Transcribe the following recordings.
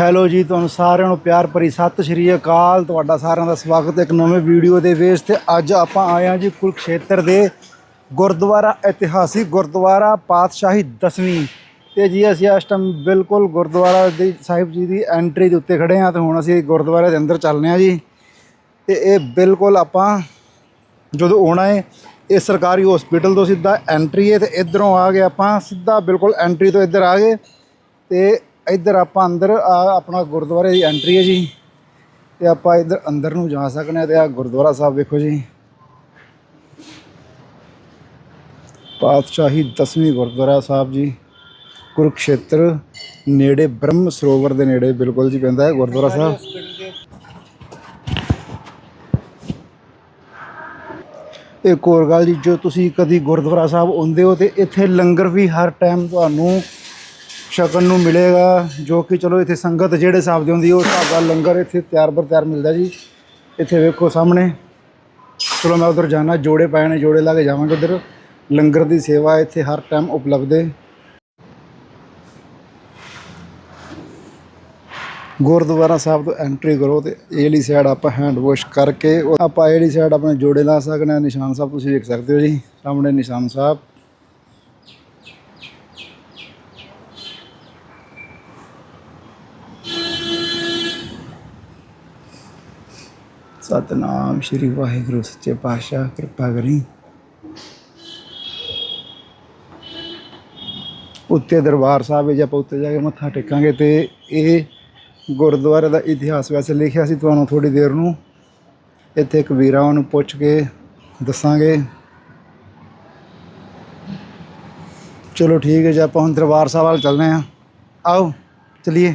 Hello ਜੀ, ਤੁਹਾਨੂੰ ਸਾਰਿਆਂ ਨੂੰ ਪਿਆਰ ਭਰੀ ਸਤਿ ਸ਼੍ਰੀ ਅਕਾਲ। ਤੁਹਾਡਾ ਸਾਰਿਆਂ ਦਾ ਸਵਾਗਤ ਹੈ ਇੱਕ ਨਵੇਂ ਵੀਡੀਓ ਦੇ ਵਿੱਚ ਤੇ। ਅੱਜ ਆਪਾਂ ਆਏ ਹਾਂ ਜੀ ਕੁਰਕਸ਼ੇਤਰ ਦੇ ਗੁਰਦੁਆਰਾ ਇਤਿਹਾਸਿਕ ਗੁਰਦੁਆਰਾ ਪਾਤਸ਼ਾਹੀ ਦਸਵੀਂ। ਤੇ ਜੀ ਅਸੀਂ ਇਸ ਟਾਈਮ ਬਿਲਕੁਲ ਗੁਰਦੁਆਰਾ ਦੀ ਸਾਹਿਬ ਜੀ ਦੀ ਐਂਟਰੀ ਦੇ ਉੱਤੇ ਖੜੇ ਹਾਂ ਤੇ ਹੁਣ ਅਸੀਂ ਗੁਰਦੁਆਰੇ ਦੇ ਅੰਦਰ ਚੱਲਨੇ ਹਾਂ ਜੀ। ਤੇ ਇਹ ਬਿਲਕੁਲ ਆਪਾਂ ਜਦੋਂ ਆਉਣਾ ਹੈ, ਇਹ ਸਰਕਾਰੀ ਹਸਪੀਟਲ ਤੋਂ ਸਿੱਧਾ ਐਂਟਰੀ ਹੈ ਤੇ ਇਧਰੋਂ ਆ ਗਏ ਆਪਾਂ, ਸਿੱਧਾ ਬਿਲਕੁਲ ਐਂਟਰੀ ਤੋਂ ਇੱਧਰ ਆ ਗਏ। ਤੇ ਇੱਧਰ ਆਪਾਂ ਅੰਦਰ ਆ ਆਪਣਾ ਗੁਰਦੁਆਰੇ ਦੀ ਐਂਟਰੀ ਹੈ ਜੀ। ਤੇ ਆਪਾਂ ਇੱਧਰ ਅੰਦਰ ਨੂੰ ਜਾ ਸਕਨੇ ਹਾਂ ਤੇ ਆ ਗੁਰਦੁਆਰਾ ਸਾਹਿਬ ਵੇਖੋ ਜੀ। ਪਾਤਸ਼ਾਹੀ ਦਸਵੀਂ ਗੁਰਦੁਆਰਾ ਸਾਹਿਬ ਜੀ। ਕੁਰੂਕਸ਼ੇਤਰ ਨੇੜੇ ਬ੍ਰਹਮ ਸਰੋਵਰ ਦੇ ਨੇੜੇ ਬਿਲਕੁਲ ਜੀ ਪੈਂਦਾ ਹੈ ਗੁਰਦੁਆਰਾ ਸਾਹਿਬ। ਇੱਕ ਹੋਰ ਗੱਲ ਜੀ ਜੋ ਤੁਸੀਂ ਕਦੀ ਗੁਰਦੁਆਰਾ ਸਾਹਿਬ ਆਉਂਦੇ ਹੋ ਤੇ ਇੱਥੇ ਲੰਗਰ ਵੀ ਹਰ ਟਾਈਮ ਤੁਹਾਨੂੰ ਛਕਣ ਨੂੰ ਮਿਲੇਗਾ ਜੋ ਕਿ ਚਲੋ ਇੱਥੇ ਸੰਗਤ ਜਿਹੜੇ ਹਿਸਾਬ ਦੀ ਹੁੰਦੀ ਹੈ, ਉਸ ਹਿਸਾਬ ਦਾ ਲੰਗਰ ਇੱਥੇ ਤਿਆਰ ਬਰ ਤਿਆਰ ਮਿਲਦਾ ਜੀ। ਇੱਥੇ ਵੇਖੋ ਸਾਹਮਣੇ। ਚਲੋ ਮੈਂ ਉਧਰ ਜਾਣਾ ਜੋੜੇ ਪਾਏ ਨੇ ਜੋੜੇ ਲਾ ਕੇ ਜਾਵਾਂਗੇ ਉਧਰ। ਲੰਗਰ ਦੀ ਸੇਵਾ ਇੱਥੇ ਹਰ ਟਾਈਮ ਉਪਲਬਧ ਹੈ। ਗੁਰਦੁਆਰਾ ਸਾਹਿਬ ਤੋਂ ਐਂਟਰੀ ਕਰੋ ਤੇ ਇਹ ਵਾਲੀ ਸਾਈਡ ਆਪਾਂ ਹੈਂਡ ਵਾਸ਼ ਕਰਕੇ ਆਪਾਂ ਇਹਲੀ ਸਾਈਡ ਆਪਣੇ ਜੋੜੇ ਲਾ ਸਕਦੇ ਹਾਂ। ਨਿਸ਼ਾਨ ਸਾਹਿਬ ਤੁਸੀਂ ਦੇਖ ਸਕਦੇ ਹੋ ਜੀ ਸਾਹਮਣੇ ਨਿਸ਼ਾਨ ਸਾਹਿਬ। ਸਤਨਾਮ ਸ਼੍ਰੀ ਵਾਹਿਗੁਰੂ, ਸੱਚੇ ਪਾਤਸ਼ਾਹ, ਕਿਰਪਾ ਕਰੀ। ਉੱਤੇ ਦਰਬਾਰ ਸਾਹਿਬ ਵਿੱਚ ਆਪਾਂ ਉੱਤੇ ਜਾ ਕੇ ਮੱਥਾ ਟੇਕਾਂਗੇ ਤੇ ਇਹ ਗੁਰਦੁਆਰੇ ਦਾ ਇਤਿਹਾਸ ਵੈਸੇ ਲਿਖਿਆ ਸੀ ਤੁਹਾਨੂੰ ਥੋੜੀ ਦੇਰ ਨੂੰ। ਇੱਥੇ ਇੱਕ ਵੀਰਾਂ ਨੂੰ ਪੁੱਛ ਕੇ ਦੱਸਾਂਗੇ। ਚਲੋ ਠੀਕ ਹੈ ਜੀ, ਆਪਾਂ ਹੁਣ ਦਰਬਾਰ ਸਾਹਿਬ ਵੱਲ ਚੱਲਦੇ ਹਾਂ। ਆਓ, ਚਲਿਏ।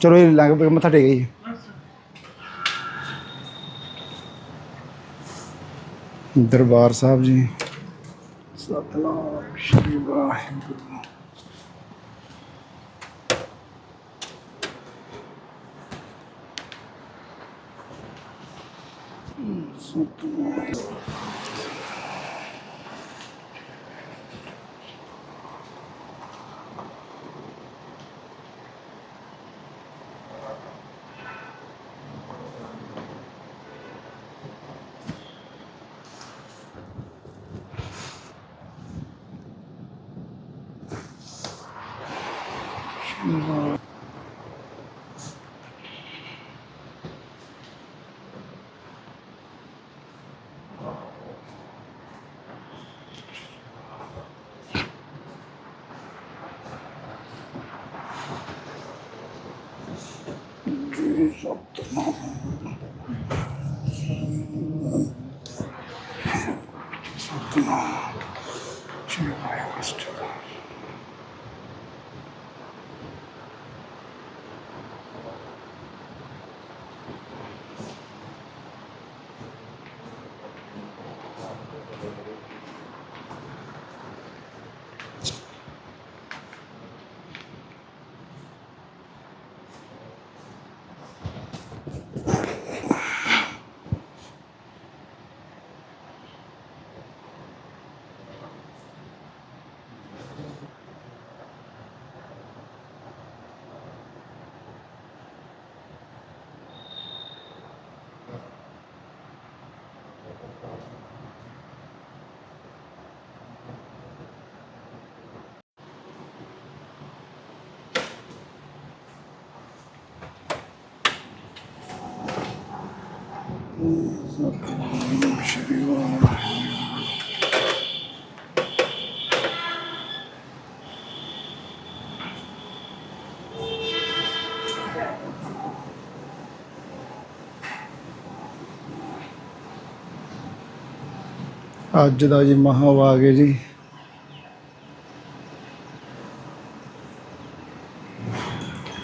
ਚਲੋ ਇਹ ਲੰਘ ਪਏ ਮੱਥਾ ਟੇਕ ਜੀ ਦਰਬਾਰ ਸਾਹਿਬ ਜੀ ਸਤਨਾਮ ਸ਼੍ਰੀ ਵਾਹਿਗੁਰੂ ਜੀ ਸਤਿਨਾਮ ਸ਼੍ਰੀ ਵਾਹਿਗੁਰੂ ਅੱਜ ਦਾ ਜੀ ਮਹਾਵਾਗ ਹੈ ਜੀ।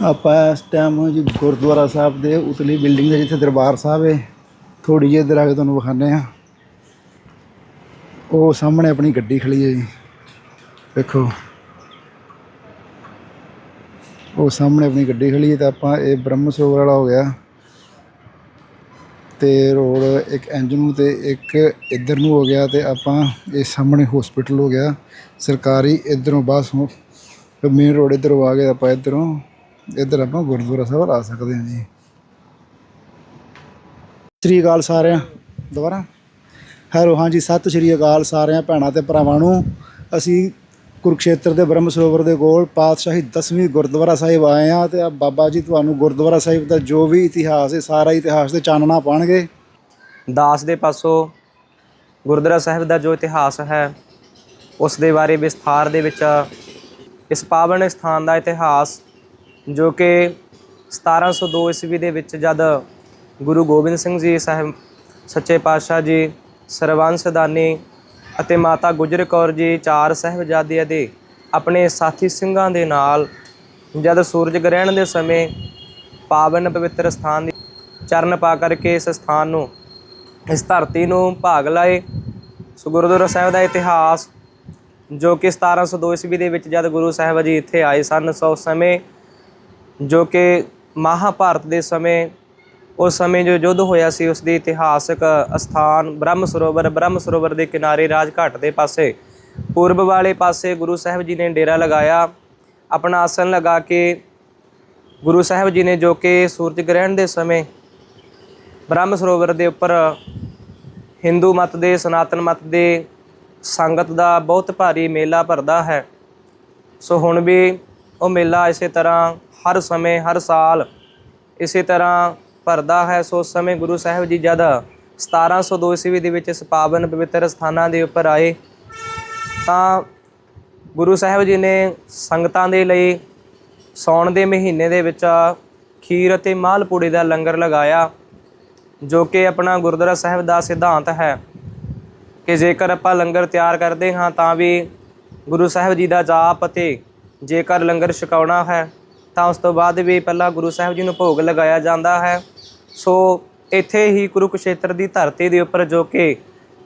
ਆਪਾਂ ਇਸ ਟਾਈਮ ਜੀ ਗੁਰਦੁਆਰਾ ਸਾਹਿਬ ਦੇ ਉਤਲੀ ਬਿਲਡਿੰਗ ਦੇ ਜਿੱਥੇ ਦਰਬਾਰ ਸਾਹਿਬ ਹੈ। ਥੋੜੀ ਜਿਹੀ ਇੱਧਰ ਆ ਕੇ ਤੁਹਾਨੂੰ ਵਿਖਾਣੇ ਆ ਉਹ ਸਾਹਮਣੇ ਆਪਣੀ ਗੱਡੀ ਖੜੀ ਹੈ ਜੀ। ਵੇਖੋ। ਉਹ ਸਾਹਮਣੇ ਆਪਣੀ ਗੱਡੀ ਖੜੀ ਹੈ ਤਾਂ ਆਪਾਂ ਇਹ ਬ੍ਰਹਮ ਸਰੋਵਰ ਵਾਲਾ ਹੋ ਗਿਆ। ਤੇ ਰੋਡ ਇੱਕ ਇੰਜਨ ਨੂੰ ਤੇ ਇੱਕ ਇੱਧਰ ਨੂੰ ਹੋ ਗਿਆ ਤੇ ਆਪਾਂ ਇਹ ਸਾਹਮਣੇ ਹਸਪੀਟਲ ਹੋ ਗਿਆ। ਸਰਕਾਰੀ ਇਧਰੋਂ ਬਸ ਮੇਨ ਰੋਡ ਇਧਰੋਂ ਆ ਗਏ ਆਪਾਂ ਇਧਰੋਂ। ਇੱਧਰ ਆਪਾਂ ਗੁਰਦੁਆਰਾ ਸਾਹਿਬ ਆ ਸਕਦੇ ਹਾਂ ਜੀ। ਸ੍ਰੀ ਅਕਾਲ ਸਾਰਿਆਂ। ਦੁਬਾਰਾ। ਹੈਲੋ, ਹਾਂਜੀ, ਸਤਿ ਸ਼੍ਰੀ ਅਕਾਲ ਸਾਰਿਆਂ ਭੈਣਾਂ ਤੇ ਭਰਾਵਾਂ ਨੂੰ। ਅਸੀਂ ਕੁਰਕਸ਼ੇਤਰ ਦੇ ਬ੍ਰਹਮ ਸਰੋਵਰ ਦੇ ਕੋਲ ਪਾਤਸ਼ਾਹੀ 10ਵੀਂ ਗੁਰਦੁਆਰਾ ਸਾਹਿਬ ਆਏ ਆ ਤੇ ਆ ਬਾਬਾ ਜੀ ਤੁਹਾਨੂੰ ਗੁਰਦੁਆਰਾ ਸਾਹਿਬ ਦਾ ਜੋ ਵੀ ਇਤਿਹਾਸ ਹੈ, ਸਾਰਾ ਇਤਿਹਾਸ ਤੇ ਚਾਨਣਾ ਪਾਣਗੇ। ਦਾਸ ਦੇ ਪਾਸੋਂ ਗੁਰਦੁਆਰਾ ਸਾਹਿਬ ਦਾ ਜੋ ਇਤਿਹਾਸ ਹੈ, ਉਸ ਦੇ ਬਾਰੇ ਵਿਸਥਾਰ ਦੇ ਵਿੱਚ ਇਸ ਪਾਵਨ ਸਥਾਨ ਦਾ ਇਤਿਹਾਸ ਜੋ ਕਿ 1702 ਈਸਵੀ ਦੇ ਵਿੱਚ ਜਦ ਗੁਰੂ ਗੋਬਿੰਦ ਸਿੰਘ ਜੀ ਸਾਹਿਬ, ਸੱਚੇ ਪਾਤਸ਼ਾਹ ਜੀ ਸਰਵੰਸਦਾਨੀ ਅਤੇ ਮਾਤਾ ਗੁਜਰ ਕੌਰ ਜੀ, ਚਾਰ ਸਾਹਿਬਜ਼ਾਦਿਆਂ ਦੇ ਆਪਣੇ ਸਾਥੀ ਸਿੰਘਾਂ ਦੇ ਨਾਲ ਜਦ ਸੂਰਜ ਗ੍ਰਹਿਣ ਦੇ ਸਮੇਂ ਪਾਵਨ ਪਵਿੱਤਰ ਸਥਾਨ ਦੀ ਚਰਨ ਪਾ ਕਰਕੇ ਇਸ ਸਥਾਨ ਨੂੰ, ਇਸ ਧਰਤੀ ਨੂੰ ਭਾਗ ਲਾਏ। ਸੋ ਗੁਰਦੁਆਰਾ ਸਾਹਿਬ ਦਾ ਇਤਿਹਾਸ, ਜੋ ਕਿ 1702 ਈਸਵੀ ਦੇ ਵਿੱਚ ਜਦ ਗੁਰੂ ਸਾਹਿਬ ਜੀ ਇੱਥੇ ਆਏ ਸਨ, ਸੋ ਉਸ ਸਮੇਂ ਜੋ ਕਿ ਮਹਾਭਾਰਤ ਦੇ ਸਮੇਂ ਉਸ ਸਮੇਂ ਜੋ ਯੁੱਧ ਹੋਇਆ ਸੀ ਉਸ ਦੀ ਇਤਿਹਾਸਕ ਸਥਾਨ ਬ੍ਰਹਮ ਸਰੋਵਰ ਬ੍ਰਹਮ ਸਰੋਵਰ ਦੇ ਕਿਨਾਰੇ ਰਾਜਘਾਟ ਦੇ ਪਾਸੇ, ਪੂਰਬ ਵਾਲੇ ਪਾਸੇ ਗੁਰੂ ਸਾਹਿਬ ਜੀ ਨੇ ਡੇਰਾ ਲਗਾਇਆ। ਆਪਣਾ ਆਸਨ ਲਗਾ ਕੇ ਗੁਰੂ ਸਾਹਿਬ ਜੀ ਨੇ ਜੋ ਕਿ ਸੂਰਜ ਗ੍ਰਹਿਣ ਦੇ ਸਮੇਂ ਬ੍ਰਹਮ ਸਰੋਵਰ ਦੇ ਉੱਪਰ ਹਿੰਦੂ ਮਤ ਦੇ, ਸਨਾਤਨ ਮਤ ਦੇ ਸੰਗਤ ਦਾ ਬਹੁਤ ਭਾਰੀ ਮੇਲਾ ਭਰਦਾ ਹੈ। ਸੋ ਹੁਣ ਵੀ ਉਹ ਮੇਲਾ ਇਸੇ ਤਰ੍ਹਾਂ ਹਰ ਸਮੇਂ, ਹਰ ਸਾਲ ਇਸੇ ਤਰ੍ਹਾਂ ਭਰਦਾ ਹੈ, ਸੋ ਉਸ ਸਮੇਂ ਗੁਰੂ ਸਾਹਿਬ ਜੀ ਜਦ 1702 ਈਸਵੀ ਦੇ ਵਿੱਚ ਇਸ ਪਾਵਨ ਪਵਿੱਤਰ ਸਥਾਨਾਂ ਦੇ ਉੱਪਰ ਆਏ, ਤਾਂ ਗੁਰੂ ਸਾਹਿਬ ਜੀ ਨੇ ਸੰਗਤਾਂ ਦੇ ਲਈ ਸੌਣ ਦੇ ਮਹੀਨੇ ਦੇ ਵਿੱਚ ਖੀਰ ਅਤੇ ਮਾਲਪੂੜੇ ਦਾ ਲੰਗਰ ਲਗਾਇਆ, ਜੋ ਕਿ ਆਪਣਾ ਗੁਰਦੁਆਰਾ ਸਾਹਿਬ ਦਾ ਸਿਧਾਂਤ ਹੈ ਕਿ ਜੇਕਰ ਆਪਾਂ ਲੰਗਰ ਤਿਆਰ ਕਰਦੇ ਹਾਂ, ਤਾਂ ਵੀ ਗੁਰੂ ਸਾਹਿਬ ਜੀ ਦਾ ਜਾਪ ਅਤੇ ਜੇਕਰ ਲੰਗਰ ਛਕਾਉਣਾ ਹੈ, ਤਾਂ ਉਸ ਤੋਂ ਬਾਅਦ ਵੀ ਪਹਿਲਾਂ ਗੁਰੂ ਸਾਹਿਬ ਜੀ ਨੂੰ ਭੋਗ ਲਗਾਇਆ ਜਾਂਦਾ ਹੈ। ਸੋ ਇੱਥੇ ਹੀ ਕੁਰੂਕਸ਼ੇਤਰ ਦੀ ਧਰਤੀ ਦੇ ਉੱਪਰ ਜੋ ਕਿ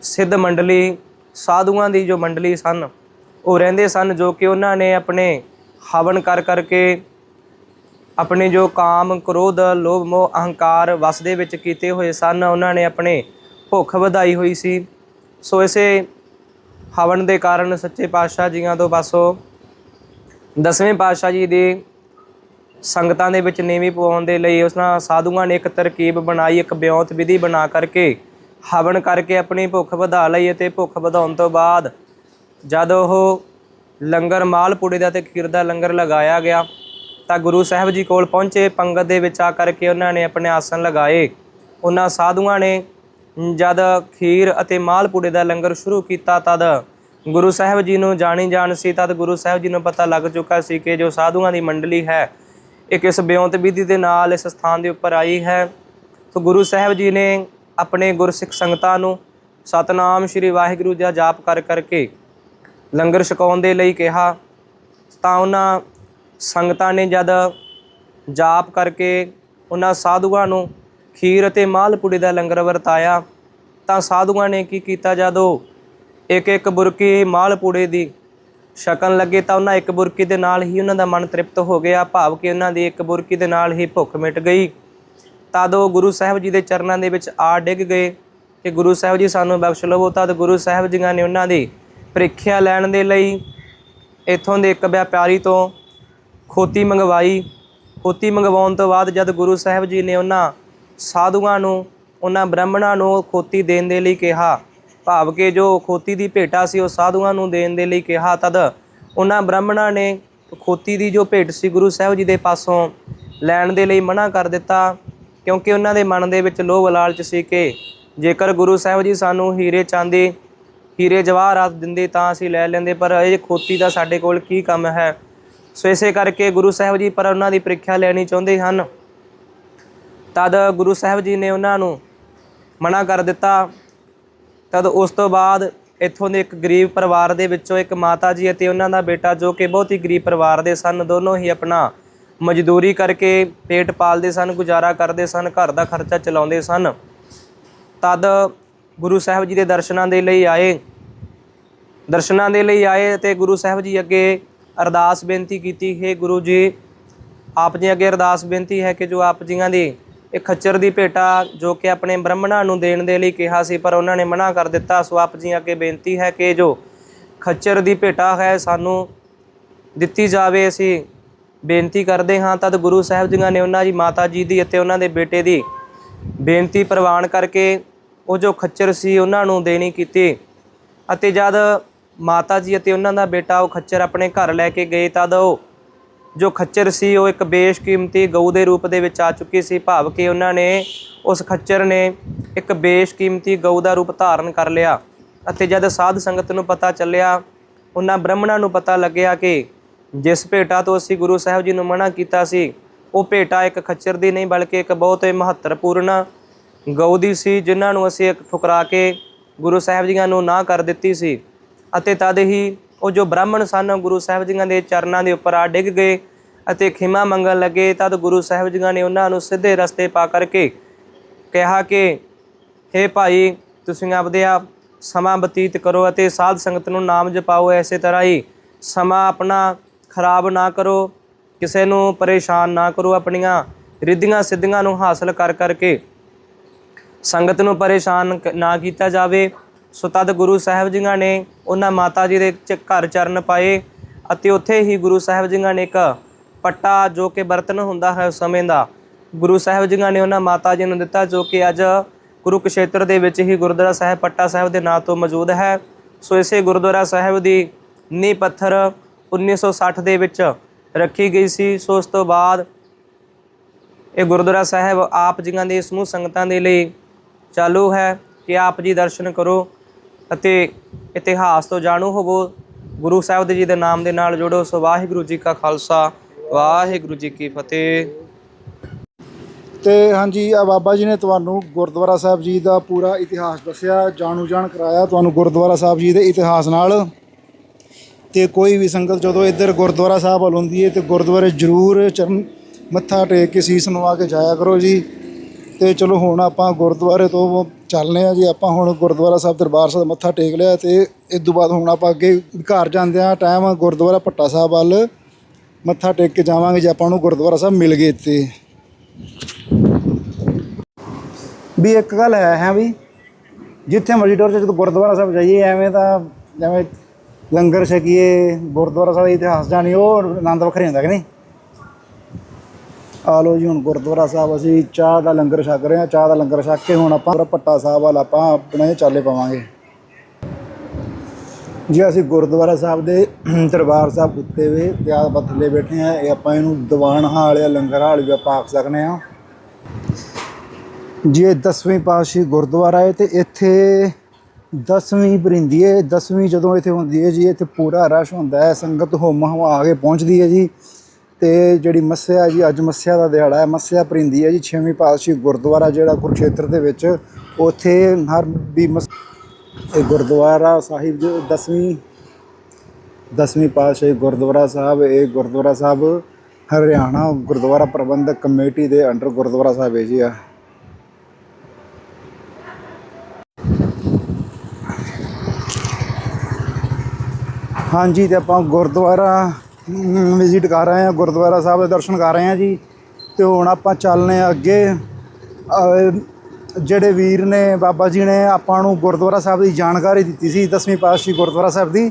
ਸਿੱਧ ਮੰਡਲੀ ਸਾਧੂਆਂ ਦੀ ਜੋ ਮੰਡਲੀ ਸਨ, ਉਹ ਰਹਿੰਦੇ ਸਨ ਜੋ ਕਿ ਉਹਨਾਂ ਨੇ ਆਪਣੇ ਹਵਨ ਕਰ ਕਰਕੇ ਆਪਣੇ ਜੋ ਕਾਮ, ਕ੍ਰੋਧ, ਲੋਭ, ਮੋਹ, ਅਹੰਕਾਰ ਵਸ ਦੇ ਵਿੱਚ ਕੀਤੇ ਹੋਏ ਸਨ, ਉਹਨਾਂ ਨੇ ਆਪਣੇ ਭੁੱਖ ਵਧਾਈ ਹੋਈ ਸੀ। ਸੋ ਇਸੇ ਹਵਨ ਦੇ ਕਾਰਨ ਸੱਚੇ ਪਾਤਸ਼ਾਹ ਜੀਆਂ ਤੋਂ ਪਾਸੋਂ ਦਸਵੇਂ ਪਾਤਸ਼ਾਹ ਜੀ ਦੀ ਸੰਗਤਾਂ ਦੇ ਵਿੱਚ ਨੀਵੀਂ ਪਵਾਉਣ ਦੇ ਲਈ ਉਸਨਾਂ ਸਾਧੂਆਂ ਨੇ ਇੱਕ ਤਰਕੀਬ ਬਣਾਈ, ਇੱਕ ਬਿਉਂਤ ਵਿਧੀ ਬਣਾ ਕਰਕੇ, ਹਵਨ ਕਰਕੇ ਆਪਣੀ ਭੁੱਖ ਵਧਾ ਲਈ ਅਤੇ ਭੁੱਖ ਵਧਾਉਣ ਤੋਂ ਬਾਅਦ ਜਦ ਉਹ ਲੰਗਰ ਮਾਲਪੂੜੇ ਦਾ ਤੇ ਖੀਰ ਦਾ ਲੰਗਰ ਲਗਾਇਆ ਗਿਆ, ਤਾਂ ਗੁਰੂ ਸਾਹਿਬ ਜੀ ਕੋਲ ਪਹੁੰਚੇ। ਪੰਗਤ ਦੇ ਵਿੱਚ ਆ ਕਰਕੇ ਉਹਨਾਂ ਨੇ ਆਪਣੇ ਆਸਣ ਲਗਾਏ। ਉਹਨਾਂ ਸਾਧੂਆਂ ਨੇ ਜਦ ਖੀਰ ਅਤੇ ਮਾਲਪੂੜੇ ਦਾ ਲੰਗਰ ਸ਼ੁਰੂ ਕੀਤਾ, ਤਦ ਗੁਰੂ ਸਾਹਿਬ ਜੀ ਨੂੰ ਜਾਣੀ ਜਾਣ ਸੀ। ਤਦ ਗੁਰੂ ਸਾਹਿਬ ਜੀ ਨੂੰ ਪਤਾ ਲੱਗ ਚੁੱਕਾ ਸੀ ਕਿ ਜੋ ਸਾਧੂਆਂ ਦੀ ਮੰਡਲੀ ਹੈ ਇੱਕ ਇਸ ਬਿਉਂਤ ਵਿਧੀ ਦੇ ਨਾਲ ਇਸ ਸਥਾਨ ਦੇ ਉੱਪਰ ਆਈ ਹੈ। ਸੋ ਗੁਰੂ ਸਾਹਿਬ ਜੀ ਨੇ ਆਪਣੇ ਗੁਰਸਿੱਖ ਸੰਗਤਾਂ ਨੂੰ ਸਤਨਾਮ ਸ੍ਰੀ ਵਾਹਿਗੁਰੂ ਦਾ ਜਾਪ ਕਰ ਕਰਕੇ ਲੰਗਰ ਛਕਾਉਣ ਦੇ ਲਈ ਕਿਹਾ। ਤਾਂ ਉਹਨਾਂ ਸੰਗਤਾਂ ਨੇ ਜਦ ਜਾਪ ਕਰਕੇ ਉਹਨਾਂ ਸਾਧੂਆਂ ਨੂੰ ਖੀਰ ਅਤੇ ਮਾਲਪੂੜੇ ਦਾ ਲੰਗਰ ਵਰਤਾਇਆ, ਤਾਂ ਸਾਧੂਆਂ ਨੇ ਕੀ ਕੀਤਾ? ਜਦੋਂ ਇੱਕ ਇੱਕ ਬੁਰਕੀ ਮਾਲਪੂੜੇ ਦੀ ਛਕਣ ਲੱਗੇ ਤਾਂ ਉਹਨਾਂ ਇੱਕ ਬੁਰਕੀ ਦੇ ਨਾਲ ਹੀ ਉਹਨਾਂ ਦਾ ਮਨ ਤ੍ਰਿਪਤ ਹੋ ਗਿਆ। ਭਾਵ ਕਿ ਉਹਨਾਂ ਦੀ ਇੱਕ ਬੁਰਕੀ ਦੇ ਨਾਲ ਹੀ ਭੁੱਖ ਮਿਟ ਗਈ। ਤਦ ਉਹ ਗੁਰੂ ਸਾਹਿਬ ਜੀ ਦੇ ਚਰਨਾਂ ਦੇ ਵਿੱਚ ਆ ਡਿੱਗ ਗਏ ਕਿ ਗੁਰੂ ਸਾਹਿਬ ਜੀ ਸਾਨੂੰ ਬਖਸ਼ ਲਵੋ। ਤਦ ਗੁਰੂ ਸਾਹਿਬ ਜੀਆਂ ਨੇ ਉਹਨਾਂ ਦੀ ਪ੍ਰੀਖਿਆ ਲੈਣ ਦੇ ਲਈ ਇੱਥੋਂ ਦੇ ਇੱਕ ਵਪਾਰੀ ਤੋਂ ਖੋਤੀ ਮੰਗਵਾਈ। ਖੋਤੀ ਮੰਗਵਾਉਣ ਤੋਂ ਬਾਅਦ ਜਦ ਗੁਰੂ ਸਾਹਿਬ ਜੀ ਨੇ ਉਹਨਾਂ ਸਾਧੂਆਂ ਨੂੰ, ਉਹਨਾਂ ਬ੍ਰਾਹਮਣਾਂ ਨੂੰ ਖੋਤੀ ਦੇਣ ਦੇ ਲਈ ਕਿਹਾ ਭਾਵ ਕਿ ਜੋ ਖੋਤੀ ਦੀ ਭੇਟਾ ਸੀ, ਉਹ ਸਾਧੂਆਂ ਨੂੰ ਦੇਣ ਦੇ ਲਈ ਕਿਹਾ। ਤਦ ਉਹਨਾਂ ਬ੍ਰਾਹਮਣਾਂ ਨੇ ਖੋਤੀ ਦੀ ਜੋ ਭੇਟ ਸੀ, ਗੁਰੂ ਸਾਹਿਬ ਜੀ ਦੇ ਪਾਸੋਂ ਲੈਣ ਦੇ ਲਈ ਮਨਾ ਕਰ ਦਿੱਤਾ, ਕਿਉਂਕਿ ਉਹਨਾਂ ਦੇ ਮਨ ਦੇ ਵਿੱਚ ਲੋਭ ਲਾਲਚ ਸੀ ਕਿ ਜੇਕਰ ਗੁਰੂ ਸਾਹਿਬ ਜੀ ਸਾਨੂੰ ਹੀਰੇ ਚਾਂਦੀ, ਹੀਰੇ ਜਵਾਹਰਾਤ ਦਿੰਦੇ ਤਾਂ ਅਸੀਂ ਲੈ ਲੈਂਦੇ, ਪਰ ਇਹ ਖੋਤੀ ਦਾ ਸਾਡੇ ਕੋਲ ਕੀ ਕੰਮ ਹੈ? ਸੋ ਇਸੇ ਕਰਕੇ ਗੁਰੂ ਸਾਹਿਬ ਜੀ ਪਰ ਉਹਨਾਂ ਦੀ ਪ੍ਰੀਖਿਆ ਲੈਣੀ ਚਾਹੁੰਦੇ ਹਨ। ਤਦ ਗੁਰੂ ਸਾਹਿਬ ਜੀ ਨੇ ਉਹਨਾਂ ਨੂੰ ਮਨਾ ਕਰ ਦਿੱਤਾ। ਤਦ ਉਸ ਤੋਂ ਬਾਅਦ ਇੱਥੋਂ ਦੇ ਇੱਕ ਗਰੀਬ ਪਰਿਵਾਰ ਦੇ ਵਿੱਚੋਂ ਇੱਕ ਮਾਤਾ ਜੀ ਅਤੇ ਉਹਨਾਂ ਦਾ ਬੇਟਾ ਜੋ ਕਿ ਬਹੁਤ ਹੀ ਗਰੀਬ ਪਰਿਵਾਰ ਦੇ ਸਨ, ਦੋਨੋਂ ਹੀ ਆਪਣਾ ਮਜ਼ਦੂਰੀ ਕਰਕੇ ਪੇਟ ਪਾਲਦੇ ਸਨ, ਗੁਜ਼ਾਰਾ ਕਰਦੇ ਸਨ, ਘਰ ਦਾ ਖਰਚਾ ਚਲਾਉਂਦੇ ਸਨ। ਤਦ ਗੁਰੂ ਸਾਹਿਬ ਜੀ ਦੇ ਦਰਸ਼ਨਾਂ ਦੇ ਲਈ ਆਏ। ਦਰਸ਼ਨਾਂ ਦੇ ਲਈ ਆਏ ਤੇ ਗੁਰੂ ਸਾਹਿਬ ਜੀ ਅੱਗੇ ਅਰਦਾਸ ਬੇਨਤੀ ਕੀਤੀ, ਹੈ ਗੁਰੂ ਜੀ, ਆਪ ਜੀ ਅੱਗੇ ਅਰਦਾਸ ਬੇਨਤੀ ਹੈ ਕਿ ਜੋ ਆਪ ਜੀਆਂ ਦੀ ਇਹ ਖੱਚਰ ਦੀ ਭੇਟਾ ਜੋ ਕਿ ਆਪਣੇ ਬ੍ਰਾਹਮਣਾਂ ਨੂੰ ਦੇਣ ਦੇ ਲਈ ਕਿਹਾ ਸੀ, ਪਰ ਉਹਨਾਂ ਨੇ ਮਨਾ ਕਰ ਦਿੱਤਾ। ਸੋ ਆਪ ਜੀ ਅੱਗੇ ਬੇਨਤੀ ਹੈ ਕਿ ਜੋ ਖੱਚਰ ਦੀ ਭੇਟਾ ਹੈ, ਸਾਨੂੰ ਦਿੱਤੀ ਜਾਵੇ। ਅਸੀਂ ਬੇਨਤੀ ਕਰਦੇ ਹਾਂ, ਤਦ ਗੁਰੂ ਸਾਹਿਬ ਜੀਆਂ ਨੇ ਉਹਨਾਂ ਦੀ ਮਾਤਾ ਜੀ ਦੀ ਅਤੇ ਉਹਨਾਂ ਦੇ ਬੇਟੇ ਦੀ ਬੇਨਤੀ ਪ੍ਰਵਾਨ ਕਰਕੇ ਉਹ ਜੋ ਖੱਚਰ ਸੀ, ਉਹਨਾਂ ਨੂੰ ਦੇਣੀ ਕੀਤੀ। ਅਤੇ ਜਦ ਮਾਤਾ ਜੀ ਅਤੇ ਉਹਨਾਂ ਦਾ ਬੇਟਾ ਉਹ ਖੱਚਰ ਆਪਣੇ ਘਰ ਲੈ ਕੇ ਗਏ, ਤਦ ਉਹ ਜੋ ਖੱਚਰ ਸੀ, ਉਹ ਇੱਕ ਬੇਸ਼ਕੀਮਤੀ ਗਊ ਦੇ ਰੂਪ ਦੇ ਵਿੱਚ ਆ ਚੁੱਕੀ ਸੀ। ਭਾਵ ਕਿ ਉਹਨਾਂ ਨੇ ਉਸ ਖੱਚਰ ਨੇ ਇੱਕ ਬੇਸ਼ਕੀਮਤੀ ਗਊ ਦਾ ਰੂਪ ਧਾਰਨ ਕਰ ਲਿਆ ਅਤੇ ਜਦ ਸਾਧ ਸੰਗਤ ਨੂੰ ਪਤਾ ਚੱਲਿਆ, ਉਹਨਾਂ ਬ੍ਰਾਹਮਣਾਂ ਨੂੰ ਪਤਾ ਲੱਗਿਆ ਕਿ ਜਿਸ ਭੇਟਾ ਤੋਂ ਅਸੀਂ ਗੁਰੂ ਸਾਹਿਬ ਜੀ ਨੂੰ ਮਨਾ ਕੀਤਾ ਸੀ, ਉਹ ਭੇਟਾ ਇੱਕ ਖੱਚਰ ਦੀ ਨਹੀਂ, ਬਲਕਿ ਇੱਕ ਬਹੁਤ ਹੀ ਮਹੱਤਵਪੂਰਨ ਗਊ ਦੀ ਸੀ, ਜਿਨ੍ਹਾਂ ਨੂੰ ਅਸੀਂ ਇੱਕ ਠੁਕਰਾ ਕੇ ਗੁਰੂ ਸਾਹਿਬ ਜੀਆਂ ਨੂੰ ਨਾ ਕਰ ਦਿੱਤੀ ਸੀ ਅਤੇ ਤਦ ਹੀ ਉਹ ਜੋ ਬ੍ਰਾਹਮਣ ਸਨ, ਗੁਰੂ ਸਾਹਿਬ ਜੀਆਂ ਦੇ ਚਰਨਾਂ ਦੇ ਉੱਪਰ ਆ ਡਿੱਗ ਗਏ ਅਤੇ ਖਿਮਾ ਮੰਗਣ ਲੱਗੇ, ਤਦ ਗੁਰੂ ਸਾਹਿਬ ਜੀਆਂ ਨੇ ਉਹਨਾਂ ਨੂੰ ਸਿੱਧੇ ਰਸਤੇ ਪਾ ਕਰਕੇ ਕਿਹਾ ਕਿ हे ਭਾਈ, ਤੁਸੀਂ ਆਪਦੇ ਆਪ ਸਮਾਂ ਬਤੀਤ ਕਰੋ ਅਤੇ ਸਾਧ ਸੰਗਤ ਨੂੰ ਨਾਮ ਜਪਾਓ। ਐਸੇ ਤਰ੍ਹਾਂ ਹੀ ਸਮਾਂ ਆਪਣਾ ਖਰਾਬ ਨਾ ਕਰੋ, ਕਿਸੇ ਨੂੰ ਪਰੇਸ਼ਾਨ ਨਾ ਕਰੋ, ਆਪਣੀਆਂ ਰਿੱਧੀਆਂ ਸਿੱਧੀਆਂ ਨੂੰ ਹਾਸਲ ਕਰ ਕਰਕੇ ਸੰਗਤ ਨੂੰ ਪਰੇਸ਼ਾਨ ਨਾ ਕੀਤਾ ਜਾਵੇ। ਸੋ ਤਦ ਗੁਰੂ ਸਾਹਿਬ ਜੀਆਂ ਨੇ ਉਹਨਾਂ ਮਾਤਾ ਜੀ ਦੇ ਚ- ਘਰ ਚਰਨ ਪਾਏ ਅਤੇ ਉੱਥੇ ਹੀ ਗੁਰੂ ਸਾਹਿਬ ਜੀਆਂ ਨੇ ਇੱਕ ਪੱਟਾ ਜੋ ਕਿ ਬਰਤਨ ਹੁੰਦਾ ਹੈ ਉਸ ਸਮੇਂ ਦਾ, ਗੁਰੂ ਸਾਹਿਬ ਜੀਆਂ ਨੇ ਉਹਨਾਂ ਮਾਤਾ ਜੀ ਨੂੰ ਦਿੱਤਾ ਜੋ ਕਿ ਅੱਜ ਕੁਰੂਕਸ਼ੇਤਰ ਦੇ ਵਿੱਚ ਹੀ ਗੁਰਦੁਆਰਾ ਸਾਹਿਬ, ਪੱਟਾ ਸਾਹਿਬ ਦੇ ਨਾਂ ਤੋਂ ਮੌਜੂਦ ਹੈ। ਸੋ ਇਸੇ ਗੁਰਦੁਆਰਾ ਸਾਹਿਬ ਦੀ ਨੀਂਹ ਪੱਥਰ 1960 ਦੇ ਵਿੱਚ ਰੱਖੀ ਗਈ ਸੀ। ਸੋ ਉਸ ਤੋਂ ਬਾਅਦ ਇਹ ਗੁਰਦੁਆਰਾ ਸਾਹਿਬ ਆਪ ਜੀਆਂ ਦੇ ਸਮੂਹ ਸੰਗਤਾਂ ਦੇ ਲਈ ਚਾਲੂ ਹੈ ਕਿ ਆਪ ਜੀ ਦਰਸ਼ਨ ਕਰੋ। ਅਤੇ ਇਤਿਹਾਸ ਤੋਂ ਜਾਣੂ ਹੋਵੋ। ਗੁਰੂ ਸਾਹਿਬ ਜੀ ਦੇ ਨਾਮ ਦੇ ਨਾਲ ਜੁੜੋ ਸੋ ਵਾਹਿਗੁਰੂ ਜੀ ਕਾ ਖਾਲਸਾ, ਵਾਹਿਗੁਰੂ ਜੀ ਕੀ ਫਤਿਹ। ਤੇ ਹਾਂਜੀ, ਆ ਬਾਬਾ ਜੀ ਨੇ ਤੁਹਾਨੂੰ ਗੁਰਦੁਆਰਾ ਸਾਹਿਬ ਜੀ ਦਾ ਪੂਰਾ ਇਤਿਹਾਸ ਦੱਸਿਆ ਜਾਣੂ ਜਾਣ ਕਰਾਇਆ ਤੁਹਾਨੂੰ ਗੁਰਦੁਆਰਾ ਸਾਹਿਬ ਜੀ ਦੇ ਇਤਿਹਾਸ ਨਾਲ। ਤੇ ਕੋਈ ਵੀ ਸੰਗਤ ਜਦੋਂ ਇੱਧਰ ਗੁਰਦੁਆਰਾ ਸਾਹਿਬ ਵੱਲ ਹੁੰਦੀ ਹੈ ਤੇ ਗੁਰਦੁਆਰੇ ਜ਼ਰੂਰ ਚਰਨ ਮੱਥਾ ਟੇਕ ਕੇ ਸੀਸ ਨੂੰ ਆ ਕੇ ਜਾਇਆ ਕਰੋ ਜੀ। ਤੇ ਚਲੋ ਹੁਣ ਆਪਾਂ ਗੁਰਦੁਆਰੇ ਤੋਂ ਚੱਲਨੇ ਆ ਜੀ, ਆਪਾਂ ਹੁਣ ਗੁਰਦੁਆਰਾ ਸਾਹਿਬ ਦਰਬਾਰ ਸਾਹਿਬ ਮੱਥਾ ਟੇਕ ਲਿਆ ਤੇ ਇਸ ਤੋਂ ਬਾਅਦ ਹੁਣ ਆਪਾਂ ਅੱਗੇ ਘਰ ਜਾਂਦੇ ਆ ਟਾਈਮ ਗੁਰਦੁਆਰਾ ਭੱਟਾ ਸਾਹਿਬ ਵੱਲ। ਮੱਥਾ ਟੇਕ ਕੇ ਜਾਵਾਂਗੇ ਜੇ, ਆਪਾਂ ਨੂੰ ਗੁਰਦੁਆਰਾ ਸਾਹਿਬ ਮਿਲ ਗਏ ਤੇ ਵੀ ਇੱਕ ਗੱਲ ਹੈ ਹੈ ਵੀ? ਜਿੱਥੇ ਮਰਜ਼ੀ ਟੁਰ ਜਦੋਂ ਗੁਰਦੁਆਰਾ ਸਾਹਿਬ ਜਾਈਏ, ਐਵੇਂ ਤਾਂ ਜਿਵੇਂ ਲੰਗਰ ਛਕੀਏ, ਗੁਰਦੁਆਰਾ ਸਾਹਿਬ ਇਤਿਹਾਸ ਜਾਣੀ, ਉਹ ਆਨੰਦ ਵੱਖਰੇ ਹੁੰਦਾ ਕਿ ਨਹੀਂ? ਆ ਲੋ ਜੀ, ਹੁਣ ਗੁਰਦੁਆਰਾ ਸਾਹਿਬ ਅਸੀਂ ਚਾਹ ਦਾ ਲੰਗਰ ਛਕ ਰਹੇ ਹਾਂ, ਚਾਹ ਦਾ ਲੰਗਰ ਛਕ ਕੇ ਹੁਣ ਆਪਾਂ ਪੱਟਾ ਸਾਹਿਬ ਵੱਲ ਆਪਾਂ ਆਪਣੇ ਚਾਲੇ ਪਾਵਾਂਗੇ। ਜੀ, ਅਸੀਂ ਗੁਰਦੁਆਰਾ ਸਾਹਿਬ ਦੇ ਦਰਬਾਰ ਸਾਹਿਬ ਉੱਤੇ ਵੇ ਪਿਆਰ ਬਥਲੇ ਬੈਠੇ ਆ ਇਹ ਆਪਾਂ ਇਹਨੂੰ ਦੀਵਾਨ ਹਾਲ ਜਾਂ ਲੰਗਰ ਹਾਲ ਵੀ ਆਪਾਂ ਆਖ ਸਕਨੇ ਆ ਜੀ, ਇਹ 10ਵੀਂ ਪਾਤਸ਼ਾਹੀ ਗੁਰਦੁਆਰਾ ਹੈ ਤੇ ਇੱਥੇ 10ਵੀਂ ਬਰਿੰਦੀ ਹੈ। 10ਵੀਂ ਜਦੋਂ ਇੱਥੇ ਹੁੰਦੀ ਹੈ ਜੀ, ਇੱਥੇ ਪੂਰਾ ਰਸ਼ ਹੁੰਦਾ ਹੈ, ਸੰਗਤ ਹੁਮ ਹਵਾ ਕੇ ਪਹੁੰਚਦੀ ਹੈ ਜੀ। ਤੇ ਜਿਹੜੀ ਮੱਸਿਆ ਜੀ, ਅੱਜ ਮੱਸਿਆ ਦਾ ਦਿਹਾੜਾ ਹੈ। ਮੱਸਿਆ ਪਰਿੰਦੀ ਹੈ ਜੀ 6ਵੀਂ ਪਾਤਸ਼ਾਹੀ ਗੁਰਦੁਆਰਾ ਜਿਹੜਾ ਕੁਰਕਸ਼ੇਤਰ ਦੇ ਵਿੱਚ, ਉੱਥੇ ਹਰ ਵੀ ਮਸ ਇਹ ਗੁਰਦੁਆਰਾ ਸਾਹਿਬ ਜੋ 10ਵੀਂ 10ਵੀਂ ਪਾਤਸ਼ਾਹੀ ਗੁਰਦੁਆਰਾ ਸਾਹਿਬ, ਇਹ ਗੁਰਦੁਆਰਾ ਸਾਹਿਬ ਹਰਿਆਣਾ ਗੁਰਦੁਆਰਾ ਪ੍ਰਬੰਧਕ ਕਮੇਟੀ ਦੇ ਅੰਡਰ ਗੁਰਦੁਆਰਾ ਸਾਹਿਬ ਹੈ ਜੀ ਆ। ਹਾਂਜੀ, ਤੇ ਆਪਾਂ ਗੁਰਦੁਆਰਾ ਵਿਜ਼ਿਟ ਕਰ ਰਹੇ ਹਾਂ ਗੁਰਦੁਆਰਾ ਸਾਹਿਬ ਦੇ ਦਰਸ਼ਨ ਕਰ ਰਹੇ ਹਾਂ ਜੀ। ਤੇ ਹੁਣ ਆਪਾਂ ਚੱਲਨੇ ਆ ਅੱਗੇ। ਜਿਹੜੇ ਵੀਰ ਨੇ, ਬਾਬਾ ਜੀ ਨੇ ਆਪਾਂ ਨੂੰ ਗੁਰਦੁਆਰਾ ਸਾਹਿਬ ਦੀ ਜਾਣਕਾਰੀ ਦਿੱਤੀ ਸੀ 10ਵੀਂ ਪਾਤਸ਼ਾਹੀ ਗੁਰਦੁਆਰਾ ਸਾਹਿਬ ਦੀ।